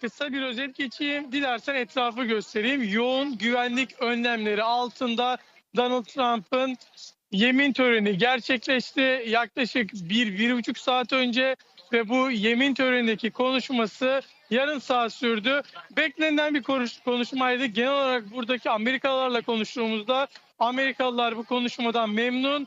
Kısa bir özet geçeyim. Dilersen etrafı göstereyim. Yoğun güvenlik önlemleri altında Donald Trump'ın yemin töreni gerçekleşti. Yaklaşık bir, bir buçuk saat önce ve bu yemin törenindeki konuşması yarım saat sürdü. Beklenen bir konuş- konuşmaydı. Genel olarak buradaki Amerikalılarla konuştuğumuzda Amerikalılar bu konuşmadan memnun.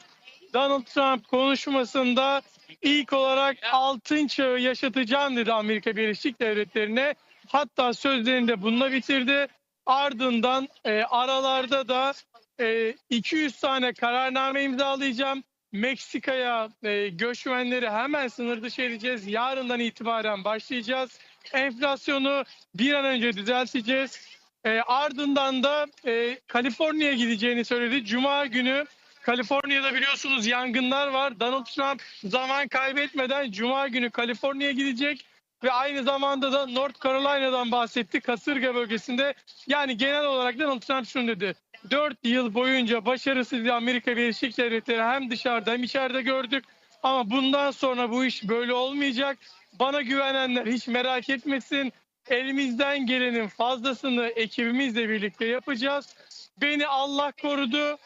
Donald Trump konuşmasında ilk olarak altın çağı yaşatacağım dedi Amerika Birleşik Devletleri'ne. Hatta sözlerini de bununla bitirdi. Ardından e, aralarda da e, 200 tane kararname imzalayacağım. Meksika'ya e, göçmenleri hemen sınır dışı edeceğiz. Yarından itibaren başlayacağız. Enflasyonu bir an önce düzelteceğiz. E, ardından da e, Kaliforniya'ya gideceğini söyledi. Cuma günü Kaliforniya'da biliyorsunuz yangınlar var. Donald Trump zaman kaybetmeden Cuma günü Kaliforniya'ya gidecek ve aynı zamanda da North Carolina'dan bahsetti. Kasırga bölgesinde. Yani genel olarak Donald Trump şunu dedi. 4 yıl boyunca başarısız Amerika Birleşik Devletleri hem dışarıda hem içeride gördük. Ama bundan sonra bu iş böyle olmayacak. Bana güvenenler hiç merak etmesin. Elimizden gelenin fazlasını ekibimizle birlikte yapacağız. Beni Allah korudu.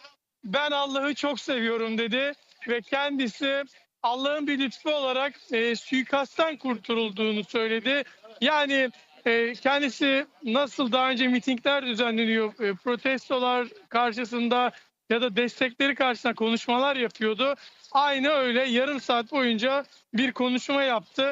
Ben Allah'ı çok seviyorum dedi ve kendisi Allah'ın bir lütfu olarak e, suikasttan kurtulduğunu söyledi. Yani e, kendisi nasıl daha önce mitingler düzenleniyor, e, protestolar karşısında ya da destekleri karşısında konuşmalar yapıyordu. Aynı öyle yarım saat boyunca bir konuşma yaptı.